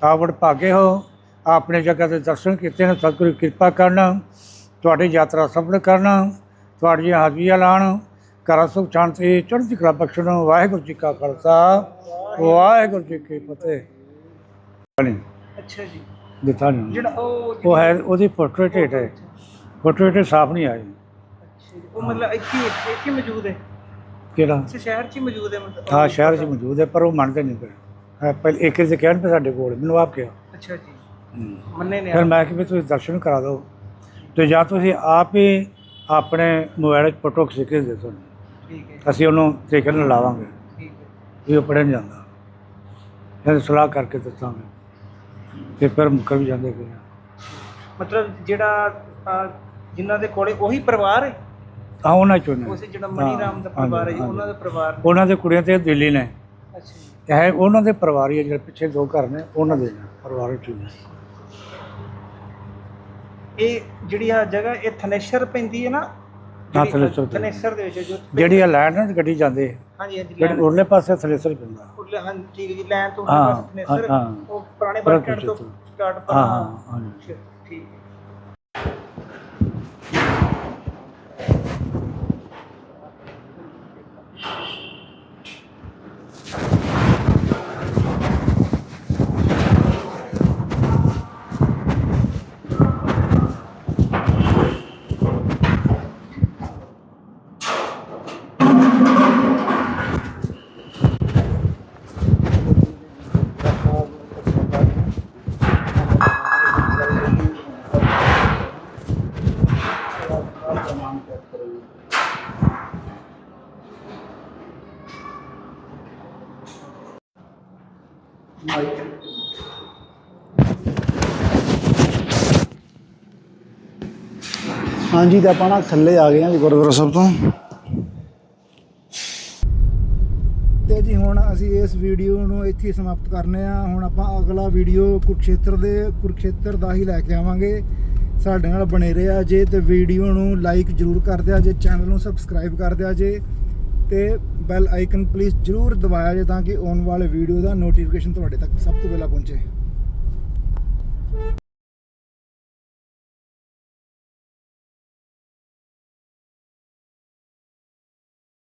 ਆਵੜ ਭਾਗੇ ਹੋ, ਆਪਣੇ ਜਗ੍ਹਾ ਦੇ ਦਰਸ਼ਨ ਕੀਤੇ ਨੇ, ਸਤਿਗੁਰੂ ਕਿਰਪਾ ਕਰਨ, ਤੁਹਾਡੀ ਯਾਤਰਾ ਸਫਲ ਕਰਨ, ਤੁਹਾਡੀਆਂ ਹਾਜ਼ਰੀਆਂ ਲਾਣ ਘਰਾਂ ਸੁਖ ਸ਼ਾਂਤੀ ਚੜ੍ਹਦੀ ਕਲਾ ਬਖਸ਼ਣ ਵਾਹਿਗੁਰੂ ਜੀ ਕਾ ਖਾਲਸਾ ਵਾਹਿਗੁਰੂ ਜੀ ਕੀ ਫਤਿਹ। ਨਹੀਂ ਅੱਛਾ ਜੀ। ਦਿੱਤਾ ਨਹੀਂ। ਜਿਹੜਾ ਉਹ ਉਹ ਹੈ ਉਹਦੀ ਪੋਰਟਰੇਟ ਹੈ। ਪੋਰਟਰੇਟ ਸਾਫ਼ ਨਹੀਂ ਆਈ। ਅੱਛਾ ਜੀ, ਉਹ ਮਤਲਬ ਇੱਥੇ ਇੱਥੇ ਹੀ ਮੌਜੂਦ ਹੈ? ਕਿਹੜਾ? ਅੱਛਾ ਸ਼ਹਿਰ 'ਚ ਹੀ ਮੌਜੂਦ ਹੈ ਮਤਲਬ? ਹਾਂ ਸ਼ਹਿਰ 'ਚ ਮੌਜੂਦ ਹੈ ਪਰ ਉਹ ਮੰਨਦੇ ਨਹੀਂ ਪਏ। ਹੈ ਪਹਿਲੇ ਇੱਕ ਵਾਰ ਕਹਿਣ ਪਏ ਸਾਡੇ ਕੋਲ ਮੈਨੂੰ ਆਪ ਕਿਹਾ। ਅੱਛਾ ਜੀ। ਹੂੰ। ਮੰਨੇ ਨੇ ਫਿਰ ਮੈਂ ਕਿਹਾ ਵੀ ਤੁਸੀਂ ਦਰਸ਼ਨ ਕਰਾ ਦਿਓ। ਤੇ ਜਾਂ ਤੁਸੀਂ ਆਪ ਹੀ ਆਪਣੇ ਮੋਬਾਈਲ 'ਚ ਫੋਟੋ ਖਿੱਚ ਕੇ ਦੇ ਦਿਓ। ਠੀਕ ਹੈ ਅਸੀਂ ਉਹਨੂੰ ਤਰੀਕੇ ਨਾਲ ਲਾਵਾਂਗੇ। ਠੀਕ ਹੈ। ਵੀ ਉਹ ਪੜ੍ਹਿਆ ਨਹੀਂ ਜਾਂਦਾ। ਫਿਰ ਸਲਾਹ ਕਰਕੇ ਦੱਸਾਂਗੇ। ਤੇ ਫਿਰ ਮੁੱਕਰ ਵੀ ਜਾਂਦੇ ਕੋਈ ਮਤਲਬ ਜਿਹੜਾ ਅਹ, ਜਿਨ੍ਹਾਂ ਦੇ ਕੋਲੇ ਉਹੀ ਪਰਿਵਾਰ ਹੈ? ਆ ਉਹਨਾਂ ਚੋਂ ਨੇ। ਉਸੇ ਜਿਹੜਾ ਮਨੀ ਰਾਮ ਦਾ ਹਾਂ, ਪਰਿਵਾਰ ਹੈ ਜੀ, ਹਾਂਜੀ, ਉਹਨਾਂ ਦਾ ਪਰਿਵਾਰ ਉਹਨਾਂ ਦੇ ਕੁੜੀਆਂ ਤੇ ਦਿੱਲੀ ਨੇ। ਅੱਛਾ ਜੀ। ਇਹ ਹੈ ਉਹਨਾਂ ਦੇ ਪਰਿਵਾਰ ਹੀ ਹੈ ਜਿਹੜੇ ਪਿੱਛੇ ਦੋ ਘਰ ਨੇ ਉਹਨਾਂ ਦੇ ਨੇ ਪਰਿਵਾਰ ਚ ਨੇ। ਇਹ ਜਿਹੜੀ ਆ ਜਗ੍ਹਾ ਇਹ ਥਨੇਸ਼ਰ ਪੈਂਦੀ ਹੈ ਨਾ? ਹਾਂ, ਥਨੇਸਰ ਪੈਂਦੀ। ਥਨੇਸਰ ਦੇ ਵਿੱਚ ਜੋ ਜਿਹੜੀ ਆ ਲੈਂਡ ਨਾਲ ਗੱਡੀ ਜਾਂਦੇ ਹਾਂਜੀ ਹਾਂਜੀ ਜਿਹੜੀ ਉਰਲੇ ਪਾਸੇ ਥਲੇਸਰ ਪੈਂਦਾ ਉਰਲੇ ਹਾਂ ਠੀਕ ਹੈ ਜੀ ਲੈਣ ਤੋਂ ਹਾਂ, ਬਸ ਥਨੇਸਰ ਹਾਂ, ਹਾਂ। ਉਹ ਪੁਰਾਣੇ ਪੁਰਾਣੇ ਬੱਸ ਸਟੈਂਡ ਤੋਂ। ਸਟਾਰਟ ਹਾਂ ਹਾਂ ਹਾਂਜੀ ਠੀਕ ਹੈ ਹਾਂਜੀ ਤਾਂ ਆਪਾਂ ਨਾ ਥੱਲੇ ਆ ਗਏ ਹਾਂ ਜੀ ਗੁਰਦੁਆਰਾ ਸਾਹਿਬ ਤੋਂ। ਤੇ ਜੀ ਹੁਣ ਅਸੀਂ ਇਸ ਵੀਡੀਓ ਨੂੰ ਇੱਥੇ ਹੀ ਸਮਾਪਤ ਕਰਨੇ ਆ ਹੁਣ ਆਪਾਂ ਅਗਲਾ ਵੀਡੀਓ ਕੁਰਕਸ਼ੇਤਰ ਦੇ ਕੁਰਕਸ਼ੇਤਰ ਦਾ ਹੀ ਲੈ ਕੇ ਆਵਾਂਗੇ। ਸਾਡੇ ਨਾਲ ਬਣੇ ਰਿਹਾ ਜੇ ਤੇ ਵੀਡੀਓ ਨੂੰ ਲਾਈਕ ਜਰੂਰ ਕਰ ਦਿਆ ਜੇ, ਚੈਨਲ ਨੂੰ ਸਬਸਕ੍ਰਾਈਬ ਕਰ ਦਿਆ ਜੇ। ਤੇ ਬੈਲ ਆਈਕਨ ਪਲੀਜ਼ ਜਰੂਰ ਦਬਾਇਆ ਜੇ ਤਾਂ ਕਿ ਆਉਣ ਵਾਲੇ ਵੀਡੀਓ ਦਾ ਨੋਟੀਫਿਕੇਸ਼ਨ ਤੁਹਾਡੇ ਤੱਕ ਸਭ ਤੋਂ ਪਹਿਲਾਂ ਪਹੁੰਚੇ।